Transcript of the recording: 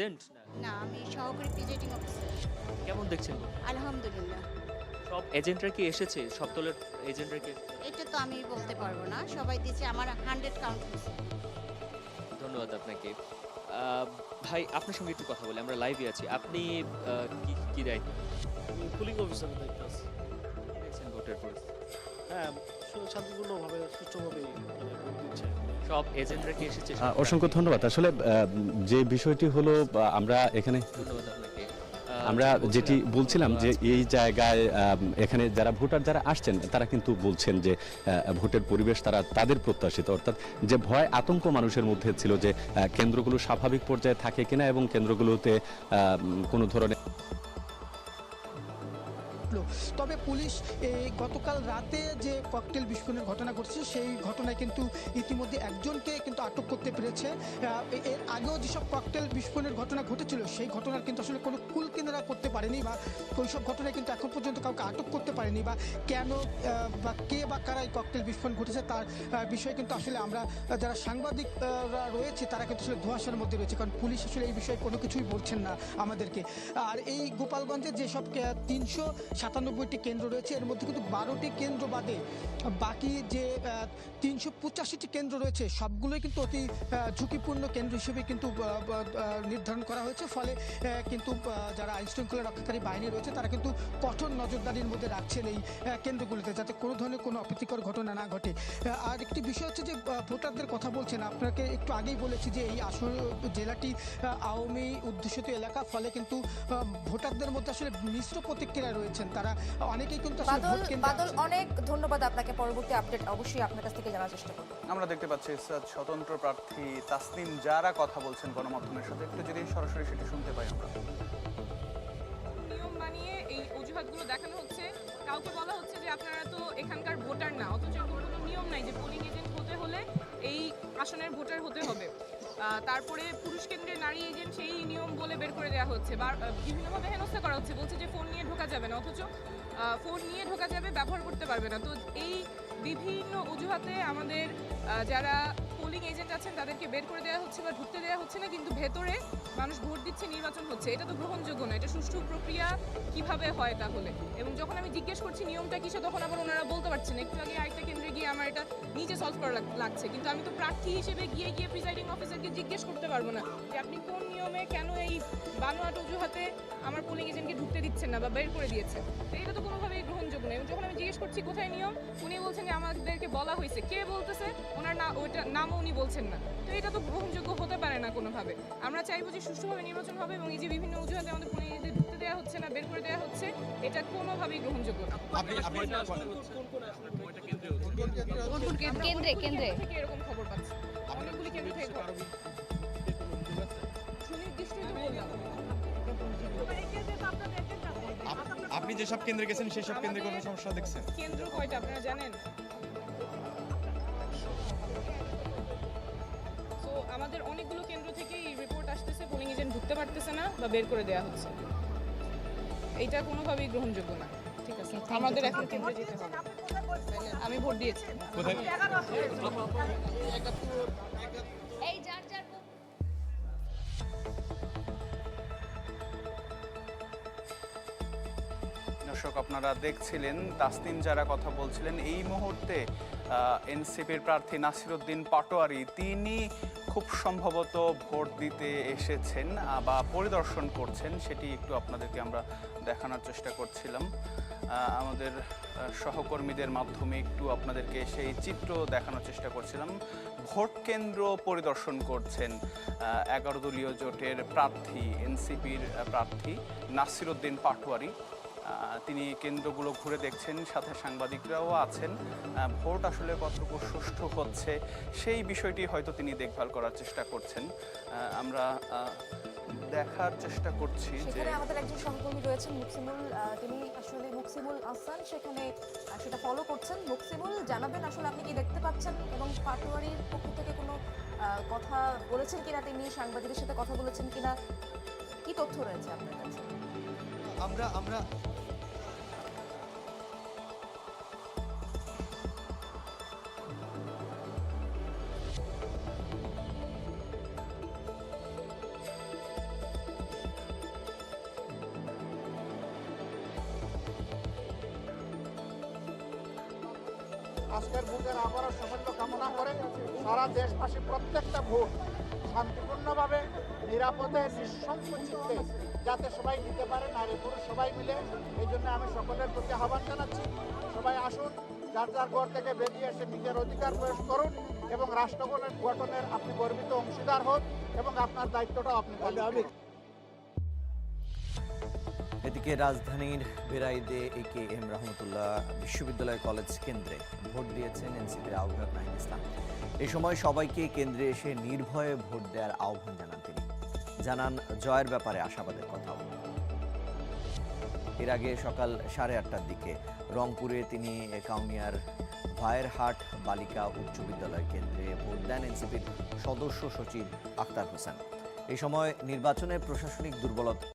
Agent না? আমি সহকারী প্রিজাইডিং অফিসার কেমন দেখছেন আলহামদুলিল্লাহ। সব এজেন্টরা কি এসেছে? সব দলের এজেন্টরা কি? এটা তো আমি বলতে পারব না। সবাই দিচ্ছে আমার হান্ড্রেড কাউন্ট ধন্যবাদ আপনাকে। ভাই আপনার সঙ্গে একটু কথা বলি আমরা লাইভে আছি। আপনি কি কি দায়িত্ব? পুলিং অফিসারের দায়িত্ব আছে। দেখছেন ভোটের পরিস্থিতি হ্যাঁ শান্তিপূর্ণভাবে সুষ্ঠুভাবে মানে দিচ্ছে। সব এজেন্টরা কি এসেছে অসংখ্য ধন্যবাদ। আসলে যে বিষয়টি হলো আমরা এখানে ধন্যবাদ আপনাকে। আমরা যেটি বলছিলাম যে এই জায়গায় এখানে যারা ভোটার যারা আসছেন তারা কিন্তু বলছেন যে ভোটের পরিবেশ তারা তাদের প্রত্যাশিত। অর্থাৎ যে ভয় আতঙ্ক মানুষের মধ্যে ছিল যে কেন্দ্রগুলো স্বাভাবিক পর্যায়ে থাকে কিনা এবং কেন্দ্রগুলোতে কোনো ধরনের ঘটলো। তবে পুলিশ এই গতকাল রাতে যে ককটেল বিস্ফোরণের ঘটনা ঘটছে সেই ঘটনায় কিন্তু ইতিমধ্যে একজনকে কিন্তু আটক করতে পেরেছে। এর আগেও যেসব ককটেল বিস্ফোরণের ঘটনা ঘটেছিল, সেই ঘটনার কিন্তু আসলে কোনো কুল কেনারা করতে পারেনি বা ওই সব ঘটনায় কিন্তু এখন পর্যন্ত কাউকে আটক করতে পারেনি বা কেন বা কে বা কারা এই ককটেল বিস্ফোরণ ঘটেছে তার বিষয়ে কিন্তু আসলে আমরা যারা সাংবাদিকরা রয়েছে তারা কিন্তু আসলে ধোঁয়াশার মধ্যে রয়েছে, কারণ পুলিশ আসলে এই বিষয়ে কোনো কিছুই বলছেন না আমাদেরকে। আর এই গোপালগঞ্জে যেসব তিনশো সাতানব্বইটি কেন্দ্র রয়েছে। এর মধ্যে কিন্তু বারোটি কেন্দ্র বাদে বাকি যে তিনশো পঁচাশিটি কেন্দ্র রয়েছে, সবগুলোই কিন্তু অতি ঝুঁকিপূর্ণ কেন্দ্র হিসেবে কিন্তু নির্ধারণ করা হয়েছে। ফলে কিন্তু যারা আইন শৃঙ্খলা রক্ষাকারী বাহিনী রয়েছে, তারা কিন্তু কঠোর নজরদারির মধ্যে রাখছেন এই কেন্দ্রগুলিতে, যাতে কোনো ধরনের কোনো অপ্রীতিকর ঘটনা না ঘটে। আর একটি বিষয় হচ্ছে যে ভোটারদের কথা বলছেন, আপনাকে একটু আগেই বলেছি যে, এই আসন জেলাটি আওয়ামী অধ্যুষিত এলাকা, ফলে কিন্তু ভোটারদের মধ্যে আসলে মিশ্র প্রতিক্রিয়া রয়েছেন। তারা অনেকেই কিন্তু বাদল। অনেক ধন্যবাদ আপনাকে পরবর্তী আপডেট অবশ্যই আপনার কাছ থেকে জানার চেষ্টা করব। আমরা দেখতে পাচ্ছি স্বতন্ত্র প্রার্থী তাসনিম যারা কথা বলছেন গণমাধ্যমের সাথে। একটু যদি সরাসরি সেটি শুনতে পাই আমরা। নিয়ম বানিয়ে এই অজুহাতগুলো দেখানো হচ্ছে। কাউকে বলা হচ্ছে যে আপনারা তো এখানকার ভোটার না অথচ এরকম কোনো নিয়ম নাই যে পোলিং এজেন্ট হতে হলে এই আসনের ভোটার হতে হবে। তারপরে পুরুষ কেন্দ্রের নারী এজেন্ট সেই নিয়ম বলে বের করে দেওয়া হচ্ছে। বা বিভিন্নভাবে হেনস্থা করা হচ্ছে। বলছে যে ফোন নিয়ে ঢোকা যাবে না, অথচ ফোন নিয়ে ঢোকা যাবে, ব্যবহার করতে পারবে না। তো এই বিভিন্ন অজুহাতে আমাদের যারা পোলিং এজেন্ট আছেন, তাদেরকে বের করে দেওয়া হচ্ছে বা ঢুকতে দেওয়া হচ্ছে না, কিন্তু ভেতরে মানুষ ভোট দিচ্ছে, নির্বাচন হচ্ছে। এটা তো গ্রহণযোগ্য না এটা সুষ্ঠু প্রক্রিয়া কীভাবে হয় তাহলে? এবং যখন আমি জিজ্ঞেস করছি, নিয়মটা কিসে, তখন আবার ওনারা বলতে পারছেন একটু আগে আরেকটা কেন্দ্রে নিজে সলভ করা লাগছে। কিন্তু আমি তো প্রার্থী হিসেবে গিয়ে গিয়ে প্রিসাইডিং অফিসারকে জিজ্ঞেস করতে পারব না যে আপনি কোন নিয়মে কেন এই বানোয়াট অজুহাতে আমার পোলিং এজেন্টকে ঢুকতে দিচ্ছেন না বা বের করে দিয়েছেন? এটা তো কোনোভাবেই গ্রহণযোগ্য না যখন আমি জিজ্ঞেস করছি কোথায় নিয়ম? উনি বলছেন যে আমাদেরকে বলা হয়েছে। কে বলতেছে? ওনার না ওইটা নামও উনি বলছেন না। তো এটা তো গ্রহণযোগ্য হতে পারে না কোনোভাবে। আমরা চাইব যে সুষ্ঠুভাবে নির্বাচন হবে এবং এই যে বিভিন্ন অজুহাতে আমাদের পোলিং এজেন্টদের ঢুকতে দেওয়া হচ্ছে না বের করে দেওয়া হচ্ছে এটা কোনোভাবেই গ্রহণযোগ্য না। কোন কোন কেন্দ্রে কেন্দ্রে থেকে এরকম খবর পাচ্ছি। অনেকগুলি কেন্দ্র থেকে যেসব কেন্দ্রে গেছেন সেই সব কেন্দ্রে কোনো সমস্যা দেখছেন? কেন্দ্র কয়টা আপনারা জানেন? তো আমাদের অনেকগুলো কেন্দ্র থেকেই রিপোর্ট আসতেছে পোলিং এজেন্ট ঢুকতে পারতেছে না বা বের করে দেওয়া হচ্ছে। এইটা কোনোভাবেই গ্রহণযোগ্য না। ঠিক আছে আমাদের এখন কেন্দ্রে যেতে হবে। আমি ভোট দিয়েছি। কোথায়? দর্শক আপনারা দেখছিলেন, তাসনিম যারা কথা বলছিলেন, এই মুহূর্তে এনসিপির প্রার্থী নাসিরুদ্দিন পাটোয়ারি, তিনি খুব সম্ভবত ভোট দিতে এসেছেন বা পরিদর্শন করছেন, সেটি একটু আপনাদেরকে আমরা দেখানোর চেষ্টা করছিলাম। আমাদের সহকর্মীদের মাধ্যমে একটু আপনাদেরকে সেই চিত্র দেখানোর চেষ্টা করছিলাম। ভোট কেন্দ্র পরিদর্শন করছেন এগারো দলীয় জোটের প্রার্থী, এনসিপির প্রার্থী নাসিরুদ্দিন পাটোয়ারি। তিনি কেন্দ্রগুলো ঘুরে দেখছেন, সাথে সাংবাদিকরাও আছেন। ভোট আসলে কতটুকু সুষ্ঠু হচ্ছে, সেই বিষয়টি হয়তো তিনি দেখভাল করার চেষ্টা করছেন। আমরা দেখার চেষ্টা করছি সেখানে আমাদের একজন সহকর্মী রয়েছেন মুকসিমুল তিনি আসলে মুকসিমুল আহসান, সেখানে সেটা ফলো করছেন। মুকসিমুল, জানাবেন আসলে আপনি কি দেখতে পাচ্ছেন এবং পাটোয়ারির পক্ষ থেকে কোনো কথা বলেছেন কিনা? তিনি সাংবাদিকের সাথে কথা বলেছেন কিনা? কি তথ্য রয়েছে আপনার কাছে? আমরা আমরা। আজকের ভোটের আবারও সাফল্য কামনা করে সারা দেশবাসী প্রত্যেকটা ভোট শান্তিপূর্ণভাবে, নিরাপদে নিঃসংকোচিতে যাতে সবাই নিতে পারে, নারী পুরুষ সবাই মিলে। এই জন্য আমি সকলের প্রতি আহ্বান জানাচ্ছি, সবাই আসুন, যার যার ঘর থেকে বেরিয়ে এসে নিজের অধিকার প্রয়োগ করুন এবং রাষ্ট্র গঠনের আপনি গর্বিত অংশীদার হন এবং আপনার দায়িত্বটাও আপনি পালন। এদিকে রাজধানীর বেরাইদে এ কে এম রহমতুল্লাহ বিশ্ববিদ্যালয় কলেজ কেন্দ্রে ভোট দিয়েছেন এনসিপির আহ্বায়ক নাহিদ ইসলাম। এ সময় সবাইকে কেন্দ্রে এসে নির্ভয়ে ভোট দেওয়ার আহ্বান জানান তিনি। জানান জয়ের ব্যাপারে আশাবাদের কথাও। এর আগে সকাল সাড়ে আটটার দিকে রংপুরে তিনি কাউনিয়ার ভায়েরহাট বালিকা উচ্চ বিদ্যালয় কেন্দ্রে ভোট দেন এনসিপির সদস্য সচিব আক্তার হোসেন। এই সময় নির্বাচনে প্রশাসনিক দুর্বলতা